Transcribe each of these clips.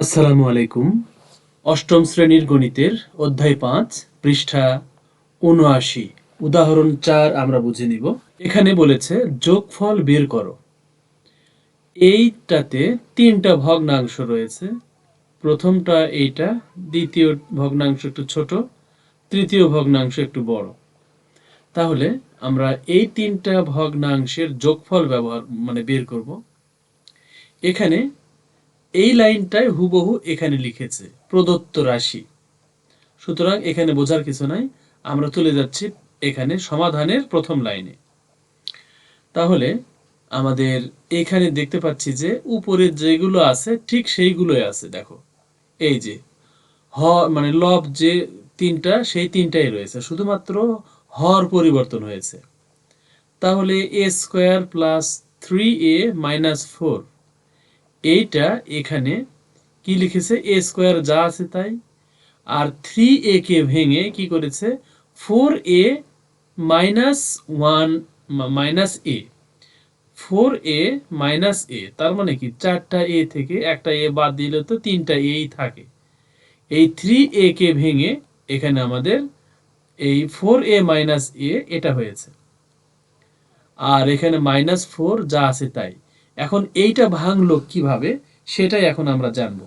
আসসালামু আলাইকুম। অষ্টম শ্রেণির গণিতের অধ্যায় পাঁচ, পৃষ্ঠা উনআশি উদাহরণ চার আমরা বুঝে নিব। এখানে বলেছে, যোগফল বের করো। এইটাতে তিনটা ভগ্নাংশ রয়েছে। প্রথমটা এইটা, দ্বিতীয় ভগ্নাংশ একটু ছোট, তৃতীয় ভগ্নাংশ একটু বড়। তাহলে আমরা এই তিনটা ভগ্নাংশের যোগফল ব্যবহার মানে বের করব। এখানে এই লাইনটাই হুবহু এখানে লিখেছে, প্রদত্ত রাশি। সুতরাং এখানে বোঝার কিছু নাই, আমরা চলে যাচ্ছি এখানে সমাধানের প্রথম লাইনে। তাহলে আমাদের এখানে দেখতে পাচ্ছি যে উপরে যেগুলো আছে, ঠিক সেইগুলোই আছে, দেখো। এই যে, হ মানে লব যে তিনটা, সেই তিনটাই রয়েছে, শুধুমাত্র হর পরিবর্তন হয়েছে। তাহলে A square plus three A minus four এইটা এখানে কি লিখেছে? এ স্কোয়ার যা আছে তাই। আর থ্রি এ কে ভেঙে কি করেছে? Four A minus one minus A four A minus A তার মানে কি? চারটা এ থেকে একটা এ বাদ দিলে তো তিনটা এই থাকে। এই থ্রি এ কে ভেঙে এখানে আমাদের এই ফোর এ মাইনাস এ এটা হয়েছে। আর এখানে মাইনাস ফোর যা আছে তাই। এখন এইটা ভাঙলো কীভাবে, সেটাই এখন আমরা জানব।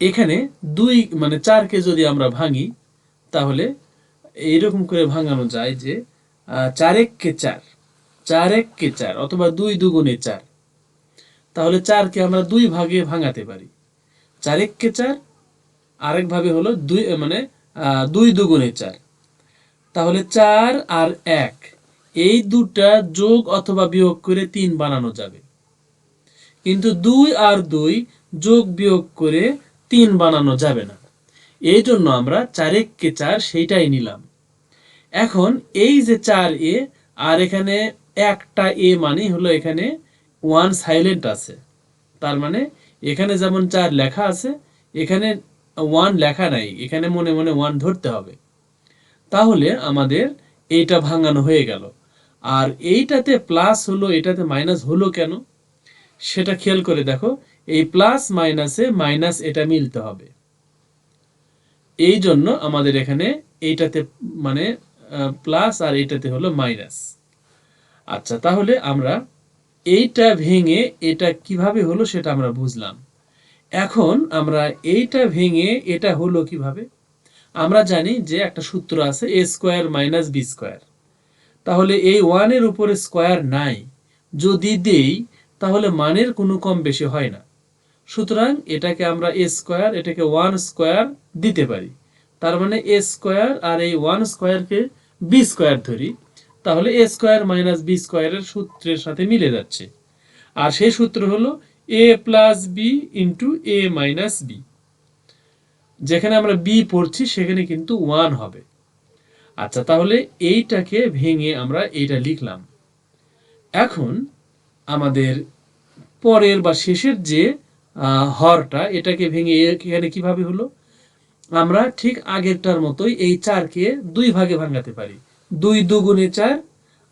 এখানে দুই মানে চারকে যদি আমরা ভাঙি, তাহলে এইরকম করে ভাঙানো যায় যে চারেককে চার চারেককে চার, অথবা দুই দুগুণে চার। তাহলে চারকে আমরা দুই ভাগে ভাঙাতে পারি। চারেককে চার আরেকভাবে হলো দুই মানে দুই দুগুণে চার। তাহলে চার আর এক এই দুটা যোগ অথবা বিয়োগ করে তিন বানানো যাবে। কিন্তু দুই আর দুই যোগ বিয়োগ করে তিন বানানো যাবে না। এই জন্য আমরা চারেককে চার সেইটাই নিলাম। এখন এই যে চার এ, আর এখানে একটা এ মানে হলো এখানে ওয়ান সাইলেন্ট আছে। তার মানে এখানে যেমন চার লেখা আছে, এখানে ওয়ান লেখা নাই, এখানে মনে মনে ওয়ান ধরতে হবে। তাহলে আমাদের এইটা ভাঙানো হয়ে গেল। আর এইটাতে প্লাস হলো, এটাতে মাইনাস হলো কেন? সেটা খেয়াল করে দেখো, এই প্লাস মাইনাসে মাইনাস এটা মিলতে হবে। এই জন্য আমাদের এখানে এইটাতে মানে প্লাস আর এইটাতে হলো মাইনাস আচ্ছা তাহলে আমরা এইটা ভেঙে এটা কীভাবে হলো সেটা আমরা বুঝলাম। এখন আমরা এইটা ভেঙে এটা হলো কীভাবে? আমরা জানি যে একটা সূত্র আছে A square minus B square তাহলে এই ওয়ানের উপরে স্কোয়ার নাই। যদি দেই, তাহলে মানের কোনো কম বেশি হয় না। সুতরাং এটাকে আমরা এ স্কোয়ার এটাকে ওয়ান স্কোয়ার দিতে পারি। তার মানে এ স্কোয়ার আর এই ওয়ান স্কোয়ারকে বি স্কোয়ার ধরি। তাহলে এ স্কোয়ার মাইনাস বি স্কোয়ারের সূত্রের সাথে মিলে যাচ্ছে। আর সেই সূত্র হলো A plus B into A minus B যেখানে আমরা বি পড়ছি, সেখানে কিন্তু ওয়ান হবে। আচ্ছা তাহলে এইটাকে ভেঙে আমরা এইটা লিখলাম। এখন আমাদের পরের বা শেষের যে হরটা, এটাকে ভেঙে এখানে কীভাবে হলো? আমরা ঠিক আগেরটার মতোই এই চারকে দুই ভাগে ভাঙাতে পারি। দুই দুগুণে চার,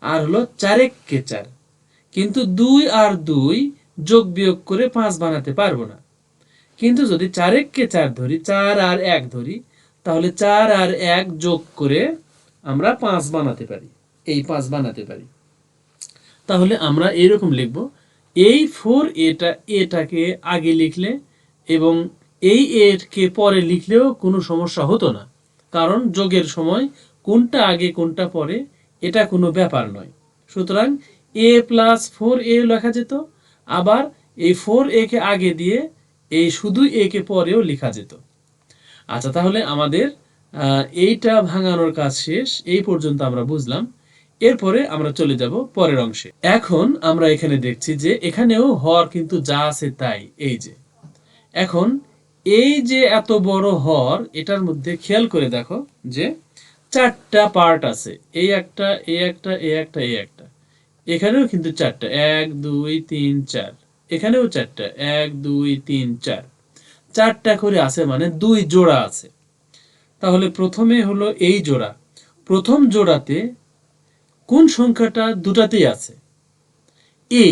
আর হলো চারেককে চার। কিন্তু দুই আর দুই যোগ বিয়োগ করে পাঁচ বানাতে পারব না। কিন্তু যদি চারেককে চার ধরি, চার আর এক ধরি, তাহলে চার আর এক যোগ করে আমরা পাঁচ বানাতে পারি। এই পাঁচ বানাতে পারি। তাহলে আমরা এরকম লিখব, এই ফোর এটা, এটাকে আগে লিখলে এবং এই এরকে পরে লিখলেও কোনো সমস্যা হতো না। কারণ যোগের সময় কোনটা আগে, কোনটা পরে, এটা কোনো ব্যাপার নয়। সুতরাং এ প্লাস ফোর এ লেখা যেত, আবার এই ফোর এ কে আগে দিয়ে এই শুধু এ কে পরেও লেখা যেত। আচ্ছা তাহলে আমাদের এইটা ভাঙানোর কাজ শেষ, এই পর্যন্ত আমরা বুঝলাম। এরপরে আমরা চলে যাব পরের অংশে। এখন আমরা এখানে দেখছি যে এখানেও হর কিন্তু যা আছে তাই, এই যে। এখন এই যে এত বড় হর, এটার মধ্যে খেয়াল করে দেখো যে চারটা পার্ট আছে। এই একটা এই একটা এই একটা এই একটা। এখানেও কিন্তু চারটা। এক, দুই, তিন, চার। এখানেও চারটা। এক, দুই, তিন, চার। চারটা করে আছে মানে দুই জোড়া আছে। তাহলে প্রথমে হলো এই জোড়া। প্রথম জোড়াতে কোন সংখ্যাটা দুটাতেই আছে? এ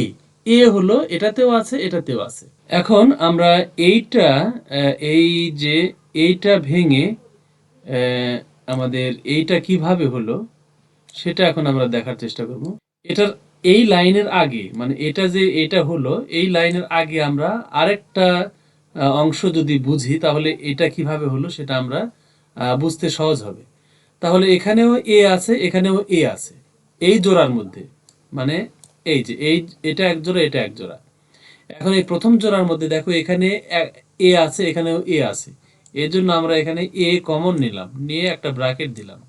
এ হলো এটাতেও আছে এটাতেও আছে। এখন আমরা এইটা এই যে এইটা ভেঙে আমাদের এইটা কীভাবে হলো, সেটা এখন আমরা দেখার চেষ্টা করব। এটার এই লাইনের আগে মানে এটা যে এটা হলো, এই লাইনের আগে আমরা আরেকটা অংশ যদি বুঝি, তাহলে এটা কীভাবে হলো, সেটা আমরা বুঝতে সহজ হবে। তাহলে এখানেও এ আছে, এখানেও এ আছে। এই জোড়ার মধ্যে মানে এই যে, এই এটা এক জোড়া, এটা এক জোড়া। এখন এই প্রথম জোড়ার মধ্যে দেখো এখানে এ আছে, এখানেও এ আছে। এর জন্য আমরা এখানে এ কমন নিলাম, নিয়ে একটা ব্র্যাকেট দিলাম।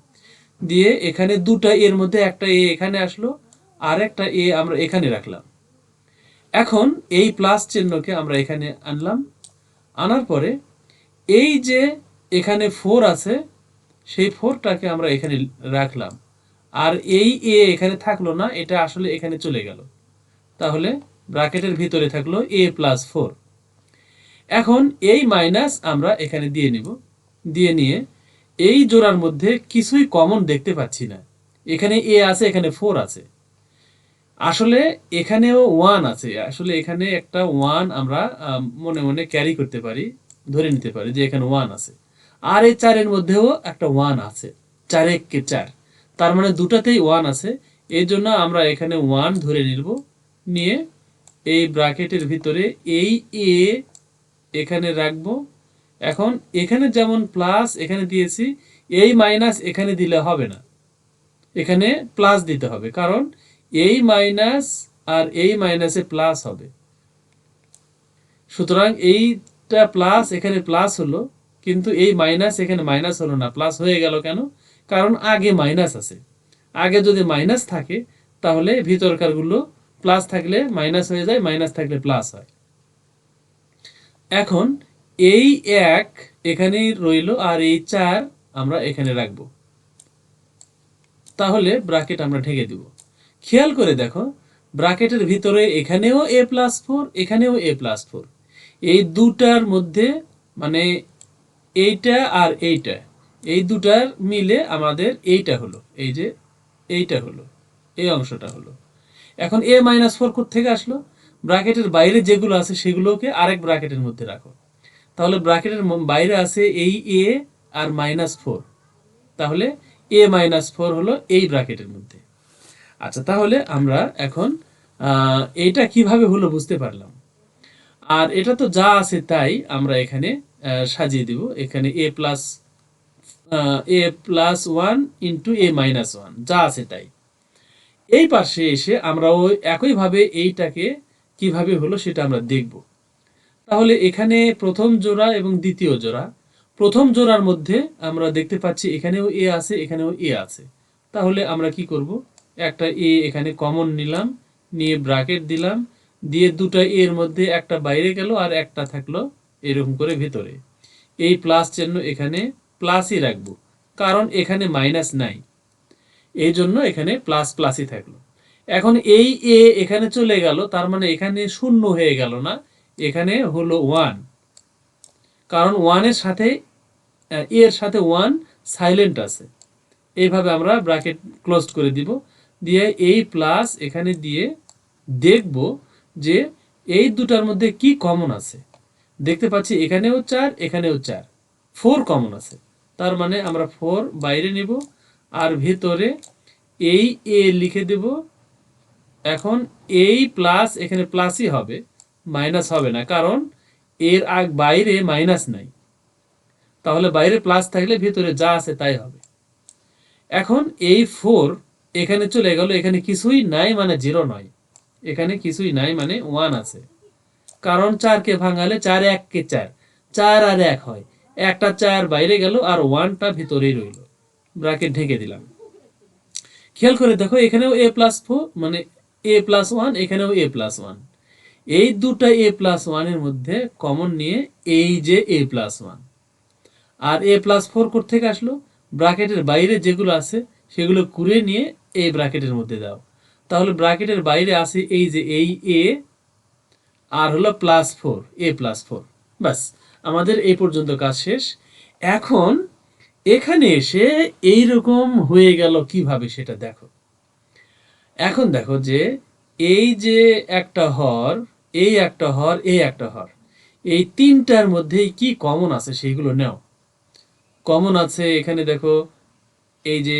দিয়ে এখানে দুটা, এর মধ্যে একটা এ এখানে আসলো, আর একটা এ আমরা এখানে রাখলাম। এখন এই প্লাস চিহ্নকে আমরা এখানে আনলাম। আনার পরে এই যে এখানে ফোর আছে, সেই ফোরটাকে আমরা এখানে রাখলাম। আর এই এ এখানে থাকল না, এটা আসলে এখানে চলে গেল। তাহলে ব্র্যাকেটের ভিতরে থাকল এ প্লাস ফোর এখন এই মাইনাস আমরা এখানে দিয়ে নিব। দিয়ে নিয়ে এই জোড়ার মধ্যে কিছুই কমন দেখতে পাচ্ছি না। এখানে এ আছে, এখানে ফোর আছে। আসলে এখানেও ওয়ান আছে। আসলে এখানে একটা ওয়ান আমরা মনে মনে ক্যারি করতে পারি, ধরে নিতে পারি যে এখানে ওয়ান আছে। আর এই চারের মধ্যেও একটা ওয়ান আছে। চার কে চার। তার মানে দুটাতেই ওয়ান আছে। এই জন্য আমরা এখানে ওয়ান ধরে নিব। নিয়ে এই ব্র্যাকেটের ভিতরে এই এ এখানে রাখব। এখন এখানে যেমন প্লাস এখানে দিয়েছি, এই মাইনাস এখানে দিলে হবে না। এখানে প্লাস দিতে হবে, কারণ এই মাইনাস আর এই মাইনাসে প্লাস হবে। সুতরাং এইটা প্লাস এখানে প্লাস হলো। কিন্তু এই মাইনাস এখানে মাইনাস হলো না প্লাস হয়ে গেল কেন? কারণ আগে মাইনাস আছে। আগে যদি মাইনাস থাকে, তাহলে ভিতরকারগুলো প্লাস থাকলে মাইনাস হয়ে যায় মাইনাস থাকলে প্লাস হয়। এখন এই এক এখানেই রইল আর এই চার আমরা এখানে রাখব। তাহলে ব্রাকেট আমরা ঢেকে দিব। খেয়াল করে দেখো, ব্রাকেটের ভিতরে এখানেও এ প্লাস ফোর এখানেও এ প্লাস ফোর এই দুটার মধ্যে মানে এইটা আর এইটা। এই দুটার মিলে আমাদের এইটা হলো, এই যে এইটা হলো, এই অংশটা হলো। এখন এ মাইনাস ফোর থেকে আসলো? ব্র্যাকেটের বাইরে যেগুলো আছে সেগুলোকে আরেক ব্র্যাকেটের মধ্যে রাখো। তাহলে ব্র্যাকেটের বাইরে আছে এই এ আর মাইনাস ফোর তাহলে এ মাইনাস ফোর হলো এই ব্র্যাকেটের মধ্যে। আচ্ছা তাহলে আমরা এখন এইটা কীভাবে হলো বুঝতে পারলাম। আর এটা তো যা আছে তাই আমরা এখানে সাজিয়ে দিব। এখানে A plus A plus one into A minus one যা আছে তাই। এই পাশে এসে আমরা ওই একইভাবে এইটাকে কীভাবে হলো সেটা আমরা দেখব। তাহলে এখানে প্রথম জোড়া এবং দ্বিতীয় জোড়া। প্রথম জোড়ার মধ্যে আমরা দেখতে পাচ্ছি এখানেও এ আছে, এখানেও এ আছে। তাহলে আমরা কি করব? একটা এ এখানে কমন নিলাম, নিয়ে ব্রাকেট দিলাম, দিয়ে দুটো এর মধ্যে একটা বাইরে গেল আর একটা থাকল এরকম করে ভিতরে। এই প্লাস চিহ্ন এখানে প্লাসই রাখব, কারণ এখানে মাইনাস নাই। এই জন্য এখানে প্লাস প্লাসই থাকল। এখন এই এ এখানে চলে গেল, তার মানে এখানে শূন্য হয়ে গেল না, এখানে হলো ওয়ান কারণ ওয়ানের সাথে এর সাথে ওয়ান সাইলেন্ট আছে। এইভাবে আমরা ব্র্যাকেট ক্লোজ করে দিব। দিয়ে এই প্লাস এখানে দিয়ে দেখব যে এই দুটার মধ্যে কি কমন আছে। দেখতে পাচ্ছি এখানেও চার এখানেও চার। ফোর কমন আছে। তার মানে আমরা ফোর বাইরে নিব আর ভেতরে এই এ লিখে দেব। এখন এই প্লাস এখানে প্লাসই হবে মাইনাস হবে না, কারণ এর আগ বাইরে মাইনাস নাই। তাহলে বাইরে প্লাস থাকলে ভিতরে যা আছে তাই হবে। এখন এই ফোর এখানে চলে গেল, এখানে কিছুই নাই মানে জিরো নয়। এখানে কিছুই নাই মানে ওয়ান আছে। কারণ চারকে ভাঙালে চার এককে চার চার আর এক হয়। একটা চার বাইরে গেল আর ওয়ানটা ভিতরেই রইল। ব্রাকেট ঢেকে দিলাম। খেয়াল করে দেখো, এখানেও এ প্লাস ফোর মানে এ প্লাস ওয়ান এখানেও এ প্লাস ওয়ান এই দুটা এ প্লাস ওয়ানের মধ্যে কমন নিয়ে এই যে এ প্লাস ওয়ান আর এ প্লাস ফোর থেকে আসলো? ব্রাকেটের বাইরে যেগুলো আছে, সেগুলো কুড়ে নিয়ে এই ব্রাকেটের মধ্যে দাও। তাহলে ব্রাকেটের বাইরে আছে এই যে এই এ আর হলো plus four A plus four বাস আমাদের এই পর্যন্ত কাজ শেষ। এখন এখানে এসে এই রকম হয়ে গেল কীভাবে সেটা দেখো। এখন দেখো যে এই যে একটা হর, এই একটা হর, এই একটা হর, এই তিনটার মধ্যে কি কমন আছে সেইগুলো নাও। কমন আছে এখানে দেখো, এই যে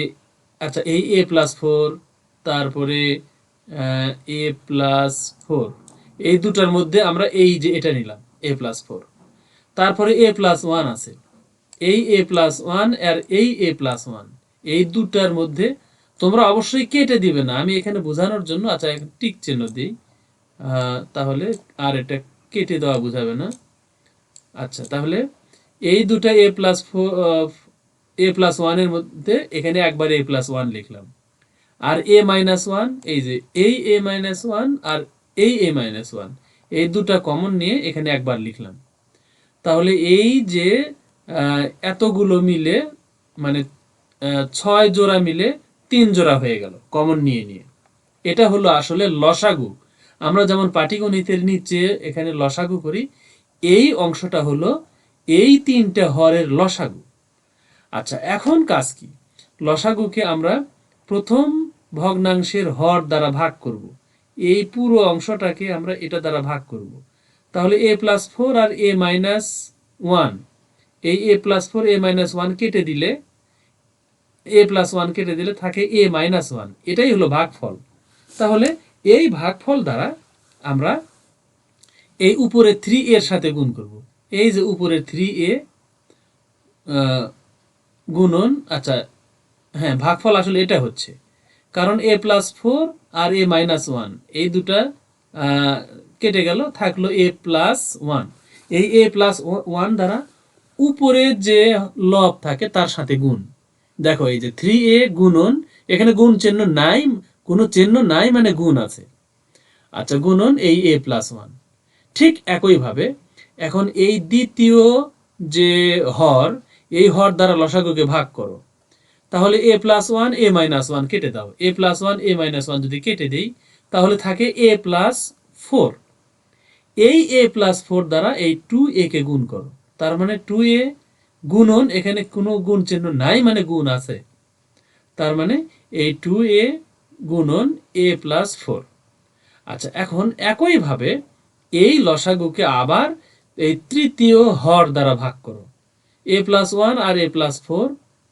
আচ্ছা এই এ প্লাস ফোর তারপরে এ প্লাস ফোর এই দুটার মধ্যে আমরা এই যে এটা নিলাম এ প্লাস ফোর তারপরে এ প্লাস ওয়ান আছে। এই এ প্লাস ওয়ান আর এই এ প্লাস ওয়ান এই দুটার মধ্যে তোমরা অবশ্যই কেটে দিবে না। আমি এখানে বোঝানোর জন্য আচ্ছা এখন টিক চিহ্ন দিই। তাহলে আর এটা কেটে দেওয়া বোঝাবে না। আচ্ছা তাহলে এই দুটা এ প্লাস এ প্লাস ওয়ানের মধ্যে এখানে একবার এ প্লাস ওয়ান লিখলাম। আর এ মাইনাস ওয়ান এই যে এই এ মাইনাস ওয়ান আর এই এ মাইনাস ওয়ান এই দুটা কমন নিয়ে এখানে একবার লিখলাম। তাহলে এই যে এতগুলো মিলে মানে ছয় জোড়া মিলে তিন জোড়া হয়ে গেল কমন নিয়ে নিয়ে। এটা হলো আসলে লসাগু। আমরা যেমন পাটিগণিতের নিচে এখানে লসাগু করি, এই অংশটা হলো এই তিনটে হরের লসাগু। আচ্ছা এখন কাজ কি? লসাগুকে আমরা প্রথম ভগ্নাংশের হর দ্বারা ভাগ করব। এই পুরো অংশটাকে আমরা এটা দ্বারা ভাগ করব। তাহলে এ প্লাস ফোর আর এ মাইনাস ওয়ান এই A plus four A minus one কেটে দিলে এ প্লাস ওয়ান কেটে দিলে থাকে এ মাইনাস ওয়ান এটাই হলো ভাগফল। তাহলে এই ভাগফল দ্বারা আমরা এই উপরে থ্রি এর সাথে গুণ করব। এই যে উপরে থ্রি এ গুণন আচ্ছা হ্যাঁ ভাগফল আসলে এটা হচ্ছে। কারণ এ প্লাস ফোর আর এ মাইনাস ওয়ান এই দুটা কেটে গেল, থাকল এ প্লাস ওয়ান এই এ প্লাস ওয়ান দ্বারা উপরে যে লব থাকে, তার সাথে গুণ। দেখো, এই যে থ্রি এ গুণন, এখানে গুণ চিহ্ন নাই, কোনো চিহ্ন নাই মানে গুণ আছে। আচ্ছা গুণন এই এ প্লাস ওয়ান ঠিক একইভাবে, এখন এই দ্বিতীয় যে হর, এই হর দ্বারা লসাগুকে ভাগ করো। তাহলে A plus one A minus one কেটে দাও। A plus one A minus one যদি কেটে দেই, তাহলে থাকে এ প্লাস ফোর এই এ প্লাস ফোর দ্বারা এই টু এ কে গুণ করো। তার মানে টু এ গুণন, এখানে কোনো গুণ চিহ্ন নাই মানে গুণ আছে। তার মানে এই টু এ গুণন এ প্লাস ফোর আচ্ছা এখন একইভাবে এই লসাগুকে আবার এই তৃতীয় হর দ্বারা ভাগ করো। এ প্লাস ওয়ান আর এ প্লাস ফোর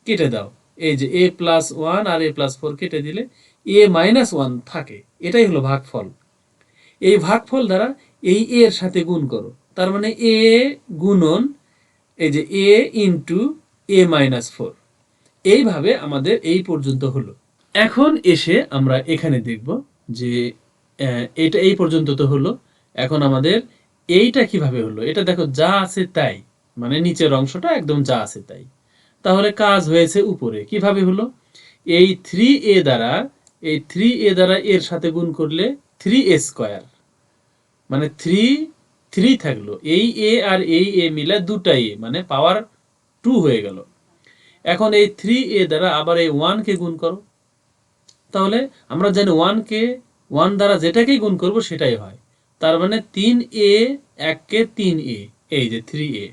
কেটে দাও। এই যে এ প্লাস ওয়ান আর এ প্লাস ফোর কেটে দিলে এ মাইনাস ওয়ান থাকে। এটাই হলো ভাগফল। এই ভাগফল দ্বারা এই এর সাথে গুণ করো। তার মানে এ গুণন এই যে A into A minus four এইভাবে আমাদের এই পর্যন্ত হলো। এখন এসে আমরা এখানে দেখব যে এটা এই পর্যন্ত তো হলো। এখন আমাদের এইটা কীভাবে হলো? এটা দেখো যা আছে তাই। মানে নিচের অংশটা একদম যা আছে তাই। তাহলে কাজ হয়েছে উপরে। কীভাবে হলো? এই থ্রি এ দ্বারা, এই থ্রি এ দ্বারা এর সাথে গুণ করলে থ্রি এ স্কোয়ার মানে থ্রি থ্রি থাকল। এই এ আর এই এ মিলে দুটা এ মানে পাওয়ার টু হয়ে গেল। এখন এই থ্রি এ দ্বারা আবার এই ওয়ানকে গুণ করো। তাহলে আমরা জানি ওয়ানকে ওয়ান দ্বারা যেটাকেই গুণ করব সেটাই হয়। তার মানে তিন এ এককে তিন এ এই যে থ্রি এ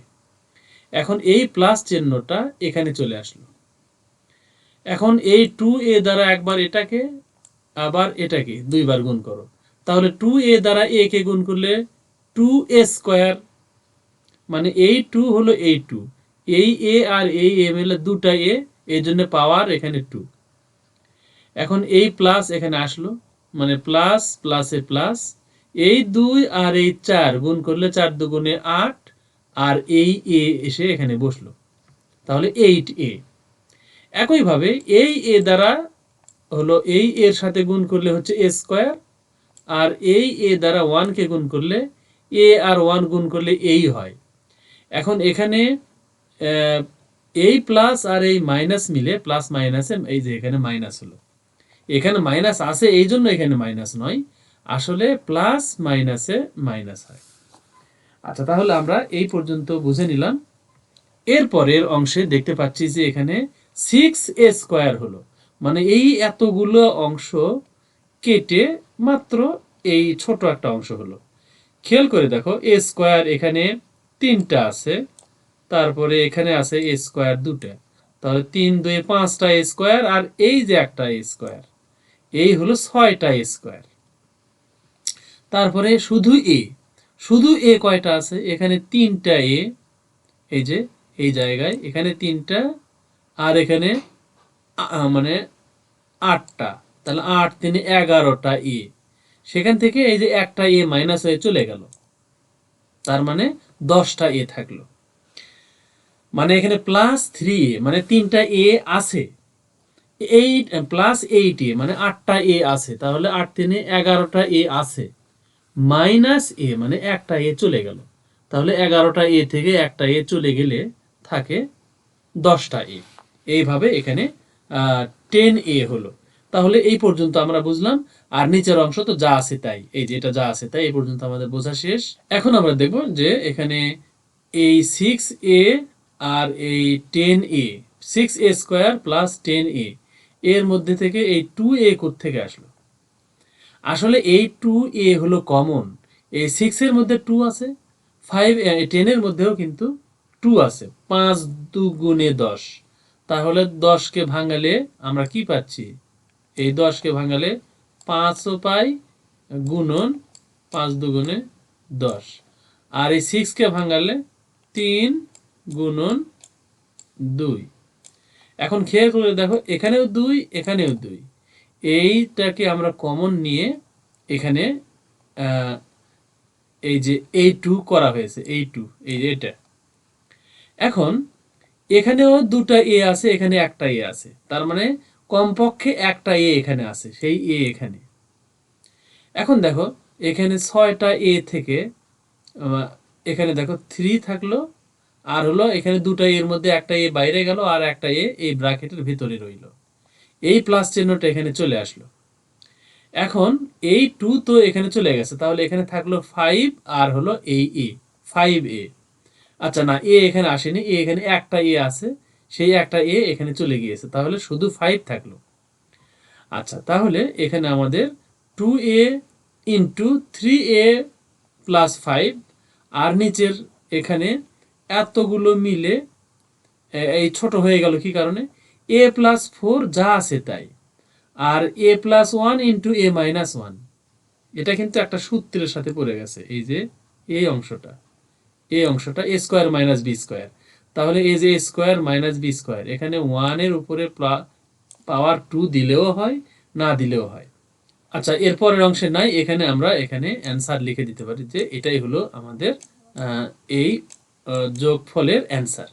এখন এই প্লাস চিহ্নটা এখানে চলে আসলো। এখন এই টু এ দ্বারা একবার এটাকে, আবার এটাকে দুইবার গুণ করো। তাহলে টু এ দ্বারা এ কে গুণ করলে টু এ স্কোয়ার মানে এই টু হলো এই টু এই এ আর এই এ মিলে দুটা এ এই জন্য পাওয়ার এখানে টু এখন এই প্লাস এখানে আসলো মানে প্লাস প্লাসে প্লাস এই দুই আর এই চার গুণ করলে চার দুগুণে আট আর এই এ এসে এখানে বসল। তাহলে এইট এ একইভাবে এই এ দ্বারা হলো এই এর সাথে গুণ করলে হচ্ছে এ স্কোয়ার আর এই এ দ্বারা ওয়ানকে গুণ করলে এ আর ওয়ান গুণ করলে এই হয়। এখন এখানে এই প্লাস আর এই মাইনাস মিলে প্লাস মাইনাসে এই যে এখানে মাইনাস হলো। এখানে মাইনাস আছে, এই জন্য এখানে মাইনাস নয়। আসলে প্লাস মাইনাসে মাইনাস হয়। আচ্ছা তাহলে আমরা এই পর্যন্ত বুঝে নিলাম। এরপরের অংশে দেখতে পাচ্ছি যে এখানে সিক্স এ স্কোয়ার হলো। মানে এই এতগুলো অংশ কেটে মাত্র এই ছোট একটা অংশ হলো। খেয়াল করে দেখো এ স্কোয়ার এখানে তিনটা আছে, তারপরে এখানে আছে এ স্কোয়ার দুটা। তাহলে তিন, দুই, পাঁচটা এ স্কোয়ার আর এই যে একটা এ স্কোয়ার এই হলো ছয়টা এ স্কোয়ার তারপরে শুধু এ শুধু এ কয়টা আছে? এখানে তিনটা এ, এই যে, এই জায়গায়, এখানে তিনটা, আর এখানে মানে আটটা। তাহলে আট তিনে এগারোটা এ। সেখান থেকে এই যে একটা এ মাইনাস হয়ে চলে গেল। তার মানে দশটা এ থাকল। মানে এখানে প্লাস থ্রি এ মানে তিনটা এ আছে। এইট প্লাস এইট এ মানে আটটা এ আছে। তাহলে আট তিনে এগারোটা এ আছে। মাইনাস এ মানে একটা এ চলে গেল। তাহলে এগারোটা এ থেকে একটা এ চলে গেলে থাকে দশটা এ। এইভাবে এখানে টেন এ হলো। তাহলে এই পর্যন্ত আমরা বুঝলাম। আর নিচের অংশ তো যা আছে তাই। এই যে এটা যা আছে তাই, এই পর্যন্ত আমাদের বোঝা শেষ। এখন আমরা দেখব যে এখানে এই সিক্স এ আর এই ten A six A square plus ten A এর মধ্যে থেকে এই টু এ থেকে আসলো? আসলে এই টু এ হলো কমন এই সিক্সের মধ্যে টু আছে ফাইভ টেনের মধ্যেও কিন্তু টু আছে, পাঁচ দু গুণে দশ। তাহলে দশকে ভাঙালে আমরা কি পাচ্ছি? এই দশকে ভাঙালে পাঁচও পাই গুণন পাঁচ দুগুণে দশ। আর এই সিক্সকে ভাঙালে তিন গুণন দুই। এখন খেয়াল করে দেখো, এখানেও দুই এখানেও দুই। এইটাকে আমরা কমন নিয়ে এখানে এই যে এই টু করা হয়েছে এই টু এই যে এটা। এখন, এখানেও দুটা এ আছে, এখানে একটা এ আছে। তার মানে কমপক্ষে একটা এ এখানে আছে, সেই এ এখানে। এখন দেখো, এখানে ছয়টা এ থেকে এখানে দেখো থ্রি থাকল, আর হলো এখানে দুটা এর মধ্যে একটা এ বাইরে গেল, আর একটা এ এই ব্র্যাকেটের ভিতরে রইল। এই প্লাস চিহ্নটা এখানে চলে আসলো। এখন এই টু তো এখানে চলে গেছে, তাহলে এখানে থাকল ফাইভ আর হলো এই এ ফাইভ এ আচ্ছা না এ এখানে আসেনি এ এখানে একটা এ আছে, সেই একটা এ এখানে চলে গিয়েছে, তাহলে শুধু ফাইভ থাকল। আচ্ছা তাহলে এখানে আমাদের two A into three A plus five আর নিচের এখানে এতগুলো মিলে এই ছোট হয়ে গেল কি কারণে? এ প্লাস ফোর যা আছে তাই। আর A plus one into A minus one এটা কিন্তু একটা সূত্রের সাথে পড়ে গেছে, এই যে এই অংশটা। এই অংশটা A square minus B square তাহলে এই যে A square minus B square এখানে ওয়ানের উপরে পাওয়ার টু দিলেও হয়, না দিলেও হয়। আচ্ছা এরপরের অংশে নাই, এখানে আমরা এখানে অ্যান্সার লিখে দিতে পারি যে এটাই হলো আমাদের এই যোগফলের অ্যান্সার